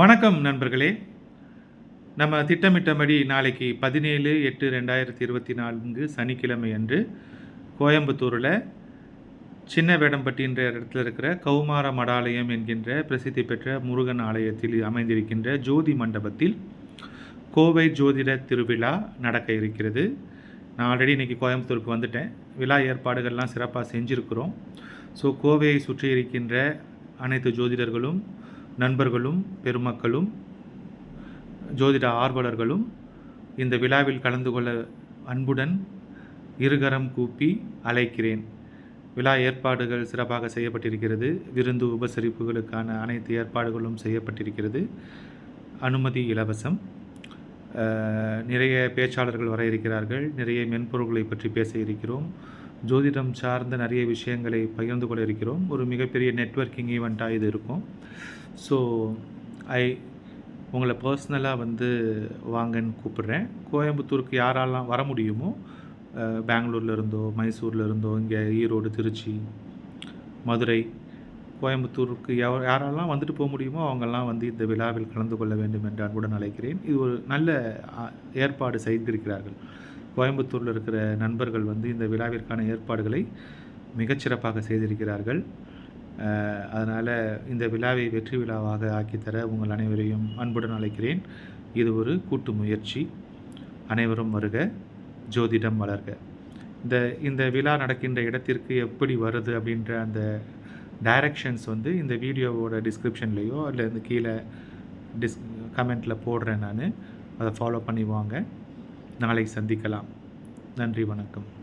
வணக்கம் நண்பர்களே. நம்ம திட்டமிட்டபடி நாளைக்கு பதினேழு எட்டு ரெண்டாயிரத்தி இருபத்தி நான்கு சனிக்கிழமை அன்று கோயம்புத்தூரில் சின்ன வேடம்பட்டின்ற இடத்துல இருக்கிற கௌமார மடாலயம் என்கின்ற பிரசித்தி பெற்ற முருகன் ஆலயத்தில் அமைந்திருக்கின்ற ஜோதி மண்டபத்தில் கோவை ஜோதிட திருவிழா நடக்க இருக்கிறது. நான் ஆல்ரெடி இன்றைக்கி கோயம்புத்தூருக்கு வந்துட்டேன். விழா ஏற்பாடுகள்லாம் சிறப்பாக செஞ்சுருக்கிறோம். ஸோ கோவையை சுற்றி இருக்கின்ற அனைத்து ஜோதிடர்களும் நண்பர்களும் பெருமக்களும் ஜோதிட ஆர்வலர்களும் இந்த விழாவில் கலந்து கொள்ள அன்புடன் இருகரம் கூப்பி அழைக்கிறேன். விழா ஏற்பாடுகள் சிறப்பாக செய்யப்பட்டிருக்கிறது. விருந்து உபசரிப்புகளுக்கான அனைத்து ஏற்பாடுகளும் செய்யப்பட்டிருக்கிறது. அனுமதி இலவசம். நிறைய பேச்சாளர்கள் வர இருக்கிறார்கள். நிறைய மென்பொருள்களை பற்றி பேச இருக்கிறோம். ஜோதிடம் சார்ந்த நிறைய விஷயங்களை பகிர்ந்து கொள்ள இருக்கிறோம். ஒரு மிகப்பெரிய நெட்வொர்க்கிங் ஈவெண்ட்டாக இது இருக்கும். ஸோ ஐ உங்களை பர்சனலாக வந்து வாங்கன்னு கூப்பிடுறேன். கோயம்புத்தூருக்கு யாரெல்லாம் வர முடியுமோ பெங்களூர்லேருந்தோ பெங்களூர்ல இருந்தோ இருந்தோ இங்கே ஈரோடு திருச்சி மதுரை கோயம்புத்தூருக்கு யார் யாரெல்லாம் வந்துட்டு போக முடியுமோ அவங்கெல்லாம் வந்து இந்த விழாவில் கலந்து கொள்ள வேண்டும் என்று அன்புடன் அழைக்கிறேன். இது ஒரு நல்ல ஏற்பாடு செய்திருக்கிறார்கள். கோயம்புத்தூரில் இருக்கிற நண்பர்கள் வந்து இந்த விழாவிற்கான ஏற்பாடுகளை மிகச்சிறப்பாக செய்திருக்கிறார்கள். அதனால் இந்த விழாவை வெற்றி விழாவாக ஆக்கித்தர உங்கள் அனைவரையும் அன்புடன் அழைக்கிறேன். இது ஒரு கூட்டு முயற்சி. அனைவரும் வருக ஜோதிடம் வளர்க. இந்த இந்த விழா நடக்கின்ற இடத்திற்கு எப்படி வருது அப்படின்ற அந்த டைரக்ஷன்ஸ் வந்து இந்த வீடியோவோட டிஸ்கிரிப்ஷன்லேயோ இல்லை இந்த கீழே டிஸ் கமெண்ட்டில் போடுறேன் நான். அதை ஃபாலோ பண்ணி வாங்க. நாளை சந்திக்கலாம். நன்றி வணக்கம்.